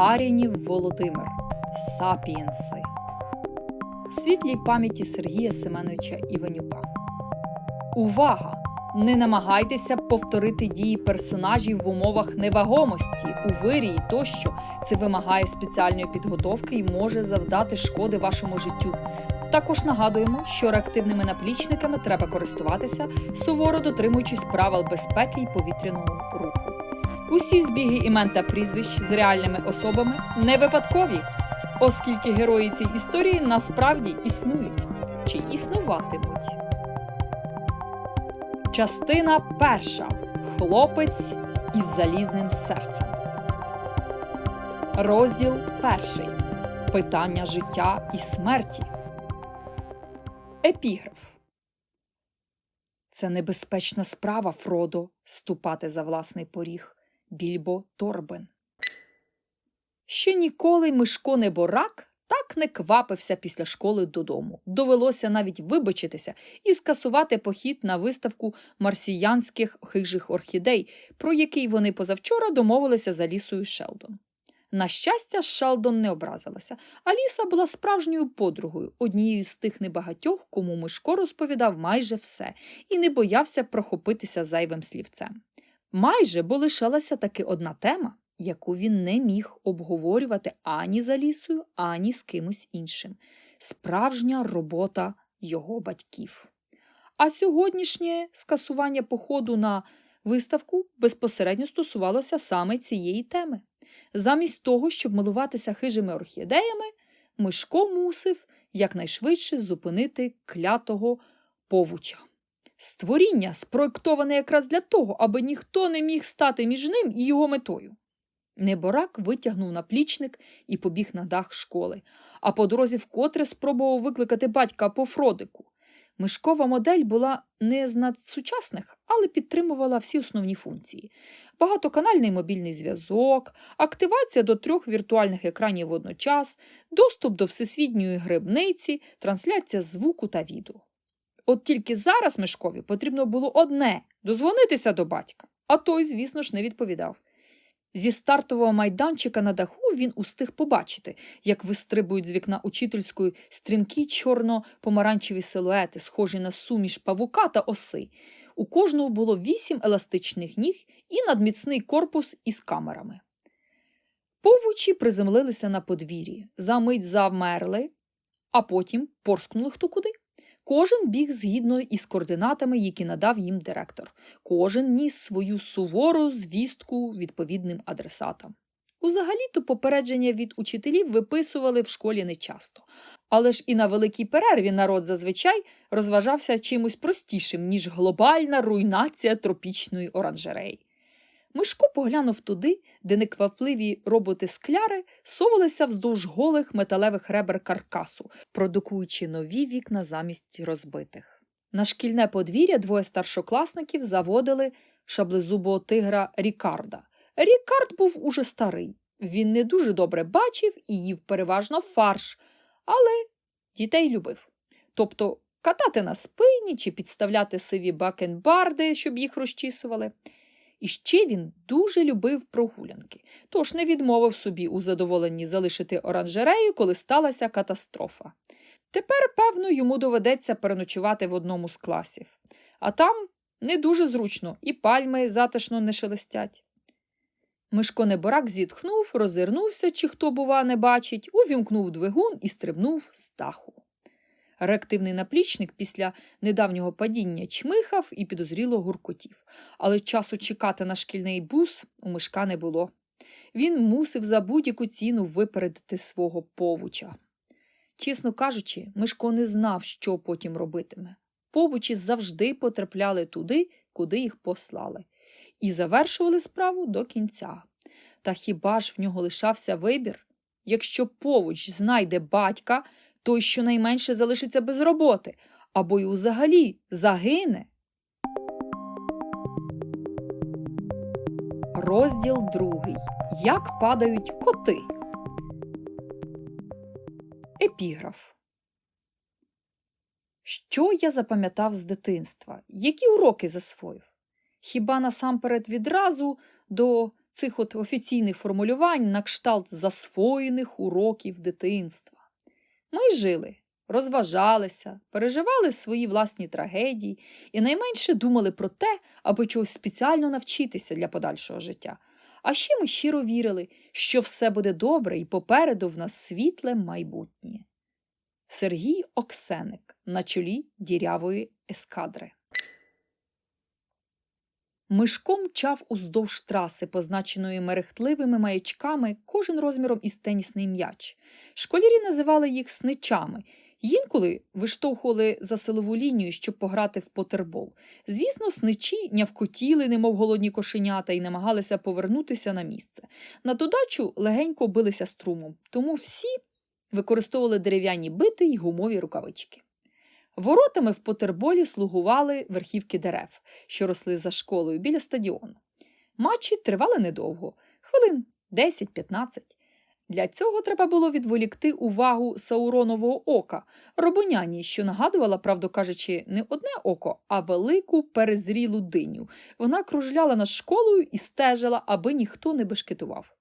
Арінів Володимир. Сапієнси. Світлій пам'яті Сергія Семеновича Іванюка. Увага! Не намагайтеся повторити дії персонажів в умовах невагомості, у вирії тощо. Це вимагає спеціальної підготовки і може завдати шкоди вашому життю. Також нагадуємо, що реактивними наплічниками треба користуватися, суворо дотримуючись правил безпеки і повітряного руху. Усі збіги імен та прізвищ з реальними особами не випадкові, оскільки герої цієї історії насправді існують чи існуватимуть. Частина перша. Хлопець із залізним серцем. Розділ перший. Питання життя і смерті. Епіграф. Це небезпечна справа, Фродо, ступати за власний поріг. Більбо Торбен. Ще ніколи Мишко Неборак так не квапився після школи додому. Довелося навіть вибачитися і скасувати похід на виставку марсіянських хижих орхідей, про який вони позавчора домовилися за лісою Шелдон. На щастя, Шелдон не образилася, а ліса була справжньою подругою, однією з тих небагатьох, кому Мишко розповідав майже все, і не боявся прохопитися зайвим слівцем. Майже бо лишалася таки одна тема, яку він не міг обговорювати ані за лісою, ані з кимось іншим справжня робота його батьків. А сьогоднішнє скасування походу на виставку безпосередньо стосувалося саме цієї теми. Замість того, щоб милуватися хижими орхідеями, Мишко мусив якнайшвидше зупинити клятого повуча. Створіння спроєктоване якраз для того, аби ніхто не міг стати між ним і його метою. Неборак витягнув наплічник і побіг на дах школи, а по дорозі вкотре спробував викликати батька по Фродику. Мишкова модель була не з надсучасних, але підтримувала всі основні функції: багатоканальний мобільний зв'язок, активація до трьох віртуальних екранів водночас, доступ до всесвітньої грибниці, трансляція звуку та відео. От тільки зараз Мишкові потрібно було одне дозвонитися до батька, а той, звісно ж, не відповідав. Зі стартового майданчика на даху він устиг побачити, як вистрибують з вікна учительської стрімкі чорно-помаранчеві силуети, схожі на суміш павука та оси. У кожного було вісім еластичних ніг і надміцний корпус із камерами. Повучі приземлилися на подвір'ї, за мить завмерли, а потім порскнули хто куди. Кожен біг згідно із координатами, які надав їм директор. Кожен ніс свою сувору звістку відповідним адресатам. Узагалі-то попередження від учителів виписували в школі нечасто. Але ж і на великій перерві народ зазвичай розважався чимось простішим, ніж глобальна руйнація тропічної оранжереї. Мишко поглянув туди, де неквапливі роботи-скляри совалися вздовж голих металевих ребер каркасу, продукуючи нові вікна замість розбитих. На шкільне подвір'я двоє старшокласників заводили шаблезубого тигра Рікарда. Рікард був уже старий. Він не дуже добре бачив і їв переважно фарш, але дітей любив. Тобто катати на спині чи підставляти сиві бакенбарди, щоб їх розчісували. І ще він дуже любив прогулянки, тож не відмовив собі у задоволенні залишити оранжерею, коли сталася катастрофа. Тепер, певно, йому доведеться переночувати в одному з класів, а там не дуже зручно, і пальми затишно не шелестять. Мишко Неборак зітхнув, розвернувся, чи хто, бува, не бачить, увімкнув двигун і стрибнув з даху. Реактивний наплічник після недавнього падіння чмихав і підозріло гуркотів, але часу чекати на шкільний бус у мишка не було. Він мусив за будь-яку ціну випередити свого повуча. Чесно кажучи, Мишко не знав, що потім робитиме. Повучі завжди потрапляли туди, куди їх послали, і завершували справу до кінця. Та хіба ж в нього лишався вибір? Якщо повуч знайде батька, той щонайменше залишиться без роботи або й взагалі загине. Розділ другий. Як падають коти. Епіграф. Що я запам'ятав з дитинства? Які уроки засвоїв? Хіба насамперед відразу до цих от офіційних формулювань на кшталт засвоєних уроків дитинства. Ми жили, розважалися, переживали свої власні трагедії і найменше думали про те, аби чогось спеціально навчитися для подальшого життя. А ще ми щиро вірили, що все буде добре і попереду в нас світле майбутнє. Сергій Оксеник на чолі дірявої ескадри. Мишко мчав уздовж траси, позначеної мерехтливими маячками, кожен розміром із тенісний м'яч. Школярі називали їх сничами. Інколи виштовхували за силову лінію, щоб пограти в потербол. Звісно, сничі нявкотіли, немов голодні кошенята, і намагалися повернутися на місце. На додачу легенько билися струмом, тому всі використовували дерев'яні бити й гумові рукавички. Воротами в потерболі слугували верхівки дерев, що росли за школою біля стадіону. Матчі тривали недовго хвилин 10-15. Для цього треба було відволікти увагу Сауронового ока, робоняні, що нагадувала, правду кажучи, не одне око, а велику перезрілу диню. Вона кружляла над школою і стежила, аби ніхто не бешкетував.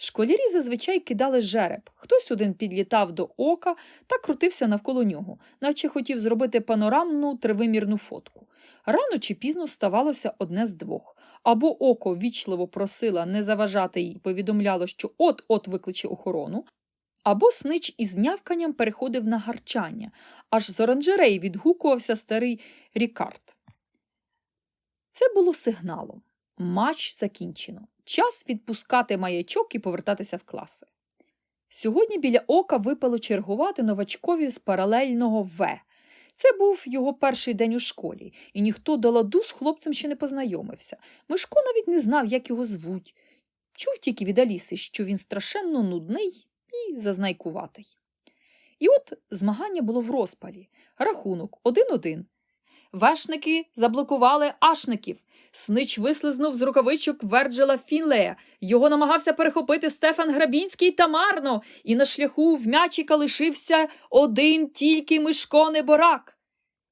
Школярі зазвичай кидали жереб. Хтось один підлітав до ока та крутився навколо нього, наче хотів зробити панорамну тривимірну фотку. Рано чи пізно ставалося одне з двох. Або око вічливо просила не заважати їй, повідомляло, що от-от викличе охорону, або снич із нявканням переходив на гарчання, аж з оранжереї відгукувався старий Рікард. Це було сигналом. Матч закінчено. Час відпускати маячок і повертатися в класи. Сьогодні біля ока випало чергувати новачкові з паралельного В. Це був його перший день у школі, і ніхто до ладу з хлопцем ще не познайомився. Мишко навіть не знав, як його звуть. Чув тільки від Аліси, що він страшенно нудний і зазнайкуватий. І от змагання було в розпалі. Рахунок один-один. Вешники заблокували ашників. Снич вислизнув з рукавичок Верджела Фінлея. Його намагався перехопити Стефан Грабінський та марно, і на шляху в м'ячика лишився один тільки Мишко Неборак.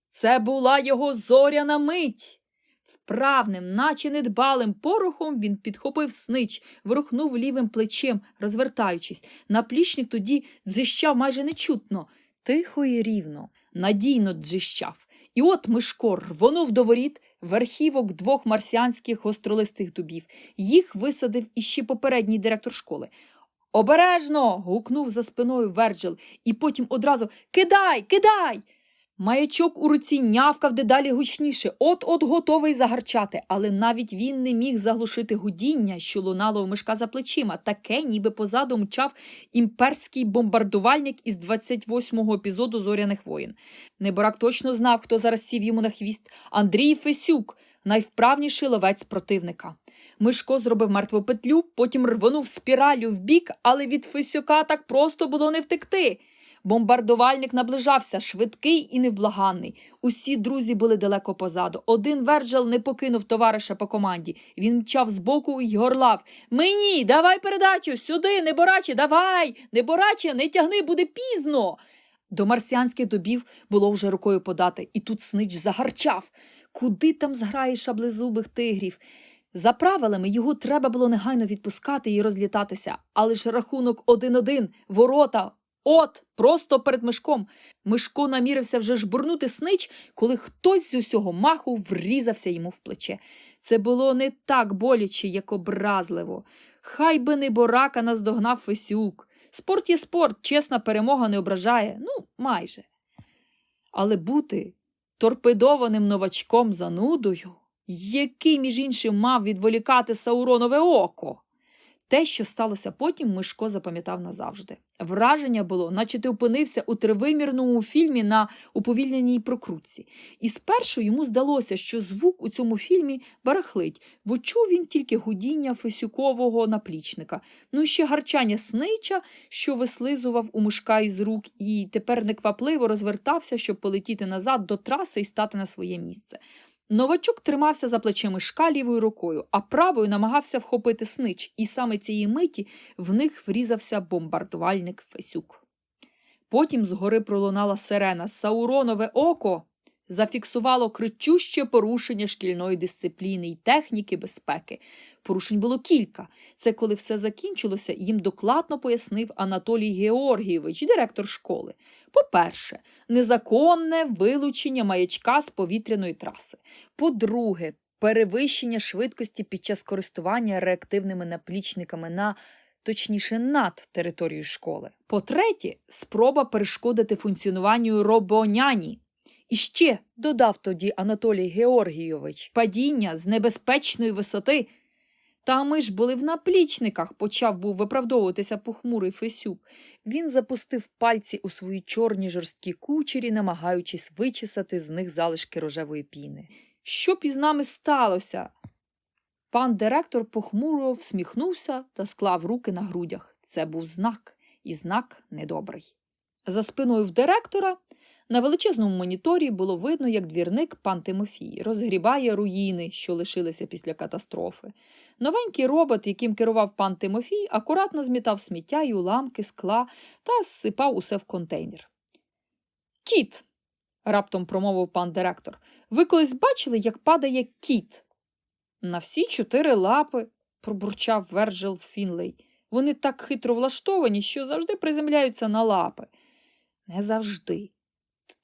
Це була його зоряна мить. Вправним, наче недбалим порохом він підхопив снич, врухнув лівим плечем, розвертаючись. Наплічник тоді дзищав майже нечутно, тихо і рівно, надійно дзищав. І от Мишко рвонув до воріт, верхівок двох марсіанських гостролистих дубів. Їх висадив іще попередній директор школи. Обережно. гукнув за спиною Верджил, і потім одразу Кидай, кидай. Маячок у руці нявкав дедалі гучніше, от-от готовий загарчати, але навіть він не міг заглушити гудіння, що лунало у мишка за плечима. Таке, ніби позаду мчав імперський бомбардувальник із 28-го епізоду Зоряних воїн. Неборак точно знав, хто зараз сів йому на хвіст. Андрій Фесюк, найвправніший ловець противника. Мишко зробив мертву петлю, потім рвонув спіралю вбік, але від Фесюка так просто було не втекти. Бомбардувальник наближався, швидкий і невблаганний. Усі друзі були далеко позаду. Один Верджел не покинув товариша по команді. Він мчав збоку і горлав. Мені, давай передачу, сюди, небораче, давай, небораче, не тягни, буде пізно. До марсіанських добів було вже рукою подати, і тут снич загарчав. Куди там зграє шаблезубих тигрів? За правилами його треба було негайно відпускати і розлітатися, але ж рахунок один-один, ворота. От, просто перед мишком. Мишко намірився вже жбурнути снич, коли хтось з усього маху врізався йому в плече. Це було не так боляче, як образливо. Хай би не борака наздогнав Фесюк. Спорт є спорт, чесна перемога не ображає, ну, майже. Але бути торпедованим новачком занудою, який, між іншим, мав відволікати Сауронове око. Те, що сталося потім, Мишко запам'ятав назавжди. Враження було, наче ти опинився у тривимірному фільмі на уповільненій прокрутці. І спершу йому здалося, що звук у цьому фільмі барахлить, бо чув він тільки гудіння фесюкового наплічника, ну і ще гарчання снича, що вислизував у мишка із рук, і тепер неквапливо розвертався, щоб полетіти назад до траси і стати на своє місце. Новачок тримався за плече шка лівою рукою, а правою намагався вхопити снич, і саме цієї миті в них врізався бомбардувальник Фесюк. Потім згори пролунала сирена Сауронове око. Зафіксувало кричуще порушення шкільної дисципліни і техніки безпеки. Порушень було кілька. Це коли все закінчилося, їм докладно пояснив Анатолій Георгійович, директор школи. По-перше, незаконне вилучення маячка з повітряної траси. По-друге, перевищення швидкості під час користування реактивними наплічниками на точніше над територією школи. По-третє, спроба перешкодити функціонуванню робоняні. І ще додав тоді Анатолій Георгійович падіння з небезпечної висоти. Та ми ж були в наплічниках, почав був виправдовуватися похмурий Фесюк. Він запустив пальці у свої чорні жорсткі кучері, намагаючись вичесати з них залишки рожевої піни. Що б із нами сталося? Пан директор похмуро всміхнувся та склав руки на грудях. Це був знак, і знак недобрий. За спиною в директора на величезному моніторі було видно, як двірник пан Тимофій розгрібає руїни, що лишилися після катастрофи. Новенький робот, яким керував пан Тимофій, акуратно змітав сміття і уламки скла та зсипав усе в контейнер. Кіт, раптом промовив пан директор, ви колись бачили, як падає кіт? На всі чотири лапи, пробурчав Верджил Фінлей. Вони так хитро влаштовані, що завжди приземляються на лапи. Не завжди,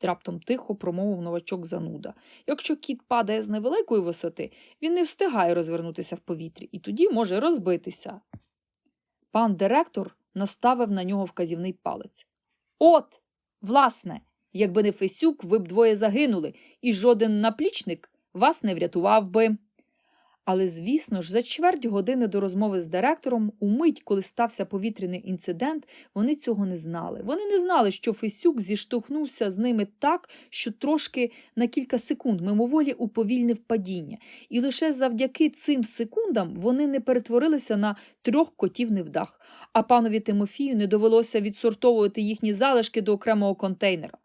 раптом тихо промовив новачок зануда. Якщо кіт падає з невеликої висоти, він не встигає розвернутися в повітрі і тоді може розбитися. Пан директор наставив на нього вказівний палець. От, власне, якби не Фесюк, ви б двоє загинули, і жоден наплічник вас не врятував би. Але, звісно ж, за чверть години до розмови з директором, у мить, коли стався повітряний інцидент, вони цього не знали. Вони не знали, що Фесюк зіштовхнувся з ними так, що трошки на кілька секунд мимоволі уповільнив падіння. І лише завдяки цим секундам вони не перетворилися на трьох котів невдах, а панові Тимофію не довелося відсортовувати їхні залишки до окремого контейнера.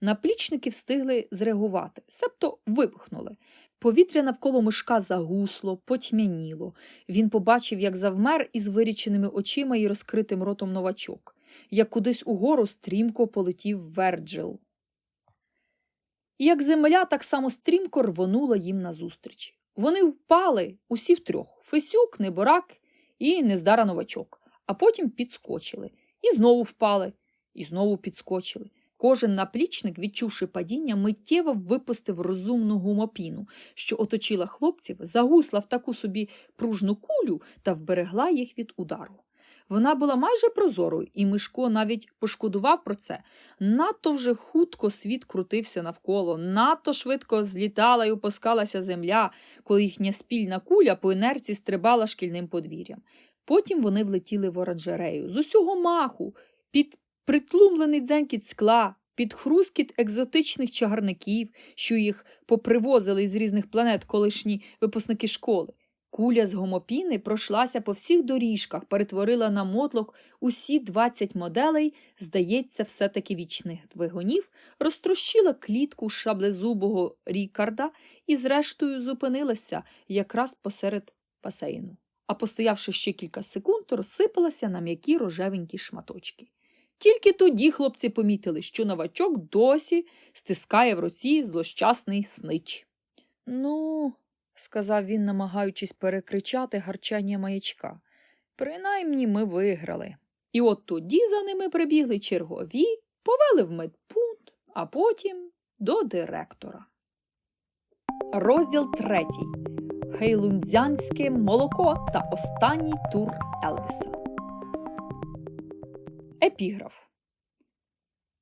Наплічники встигли зреагувати, себто вибухнули. Повітря навколо мишка загусло, потьмяніло. Він побачив, як завмер із виріченими очима і розкритим ротом новачок, як кудись угору стрімко полетів Верджил. І як земля так само стрімко рвонула їм назустріч. Вони впали усі втрьох Фесюк, Неборак і нездара новачок, а потім підскочили. І знову впали, і знову підскочили. Кожен наплічник, відчувши падіння, миттєво випустив розумну гумопіну, що оточила хлопців, загусла в таку собі пружну кулю та вберегла їх від удару. Вона була майже прозорою, і Мишко навіть пошкодував про це. Надто вже хутко світ крутився навколо, надто швидко злітала і опускалася земля, коли їхня спільна куля по інерції стрибала шкільним подвір'ям. Потім вони влетіли в оранжерею з усього маху, під притлумлений дзенькіт скла, під хрускіт екзотичних чагарників, що їх попривозили з різних планет колишні випускники школи. Куля з гомопіни пройшлася по всіх доріжках, перетворила на мотлох усі 20 моделей, здається, все-таки вічних двигунів, розтрощила клітку шаблезубого Рікарда і, зрештою, зупинилася якраз посеред басейну. А постоявши ще кілька секунд, розсипалася на м'які рожевенькі шматочки. Тільки тоді хлопці помітили, що новачок досі стискає в руці злощасний снич. Ну, сказав він, намагаючись перекричати гарчання маячка, принаймні ми виграли. І от тоді за ними прибігли чергові, повели в медпункт, а потім до директора. Розділ третій. Хейлундзянське молоко та останній тур Елвіса. Епіграф.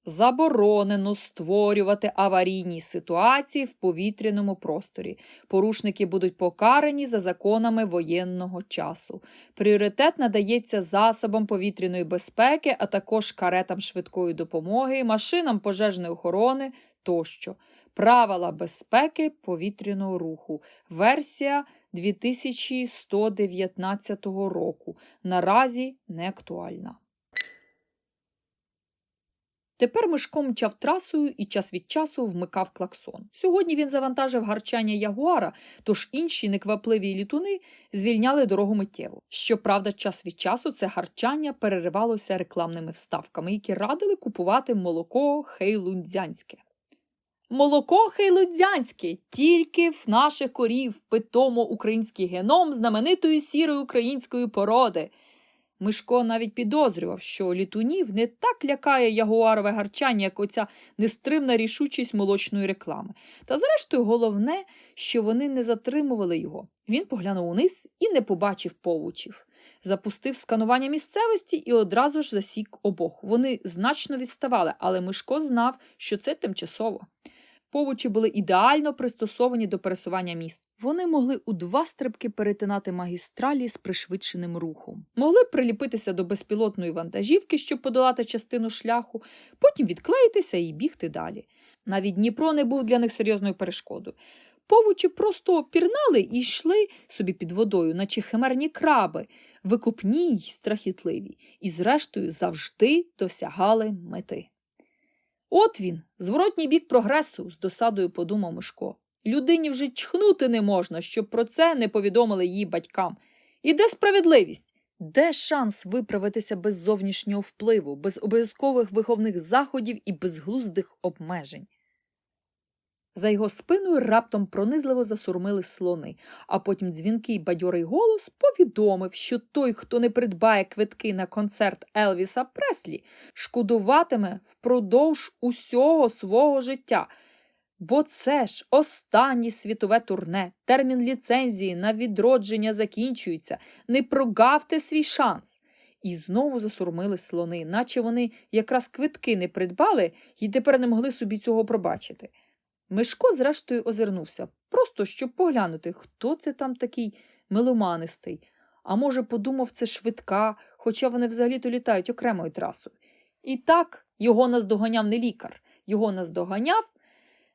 Заборонено створювати аварійні ситуації в повітряному просторі. Порушники будуть покарані за законами воєнного часу. Пріоритет надається засобам повітряної безпеки, а також каретам швидкої допомоги, машинам пожежної охорони тощо. Правила безпеки повітряного руху. Версія 2119 року. Наразі не актуальна. Тепер Мишко мчав трасою і час від часу вмикав клаксон. Сьогодні він завантажив гарчання ягуара, тож інші неквапливі літуни звільняли дорогу миттєво. Щоправда, час від часу це гарчання переривалося рекламними вставками, які радили купувати молоко хейлундзянське. Молоко хейлудзянське, тільки в наших корів питомо український геном знаменитої сірої української породи. Мишко навіть підозрював, що літунів не так лякає ягуарове гарчання, як оця нестримна рішучість молочної реклами. Та зрештою, головне, що вони не затримували його. Він поглянув униз і не побачив повучів. Запустив сканування місцевості і одразу ж засік обох. Вони значно відставали, але Мишко знав, що це тимчасово. Повучі були ідеально пристосовані до пересування міст. Вони могли у два стрибки перетинати магістралі з пришвидшеним рухом, могли приліпитися до безпілотної вантажівки, щоб подолати частину шляху, потім відклеїтися і бігти далі. Навіть Дніпро не був для них серйозною перешкодою. Повучі просто пірнали і йшли собі під водою, наче химерні краби, викупні й страхітливі, і, зрештою, завжди досягали мети. От він, зворотній бік прогресу, з досадою подумав Мишко. Людині вже чхнути не можна, щоб про це не повідомили її батькам. І де справедливість? Де шанс виправитися без зовнішнього впливу, без обов'язкових виховних заходів і безглуздих обмежень? За його спиною раптом пронизливо засурмили слони, а потім дзвінкий бадьорий голос повідомив, що той, хто не придбає квитки на концерт Елвіса Преслі, шкодуватиме впродовж усього свого життя. Бо це ж останнє світове турне, термін ліцензії на відродження закінчується. Не прогавте свій шанс. І знову засурмили слони, наче вони якраз квитки не придбали і тепер не могли собі цього пробачити. Мишко, зрештою, озирнувся, просто щоб поглянути, хто це там такий меломанистий. А може, подумав, це швидка, хоча вони взагалі-то літають окремою трасою. І так його наздоганяв не лікар, його наздоганяв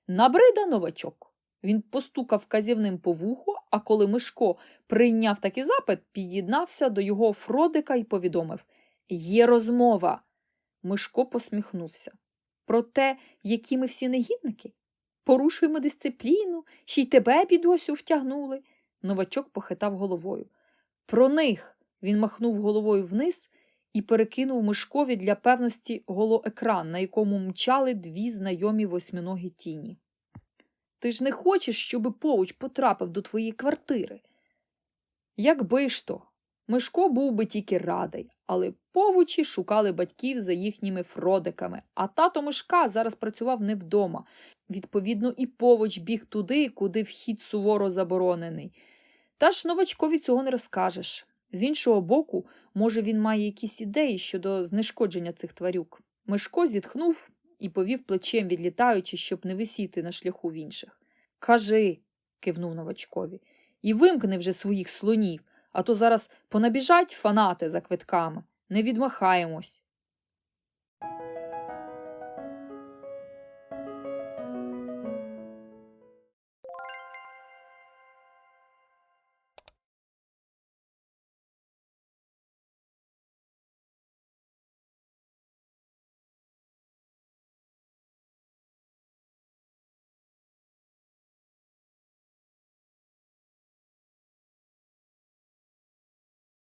набрида новачок. Він постукав вказівним по вуху, а коли Мишко прийняв такий запит, під'єднався до його Фродика і повідомив Є розмова. Мишко посміхнувся. Про те, які ми всі негідники. Порушуємо дисципліну, ще й тебе під осю втягнули. Новачок похитав головою. Про них він махнув головою вниз і перекинув Мишкові для певності голоекран, на якому мчали дві знайомі восьминогі тіні. Ти ж не хочеш, щоби повуч потрапив до твоєї квартири. Якби ж то, Мишко був би тільки радий, але повучі шукали батьків за їхніми фродиками, а тато Мишка зараз працював не вдома. Відповідно, і повоч біг туди, куди вхід суворо заборонений. Та ж новачкові цього не розкажеш. З іншого боку, може, він має якісь ідеї щодо знешкодження цих тварюк. Мишко зітхнув і повів плечем, відлітаючи, щоб не висіти на шляху в інших. Кажи, кивнув новачкові, і вимкни вже своїх слонів, а то зараз понабіжать фанати за квитками. Не відмахаємось.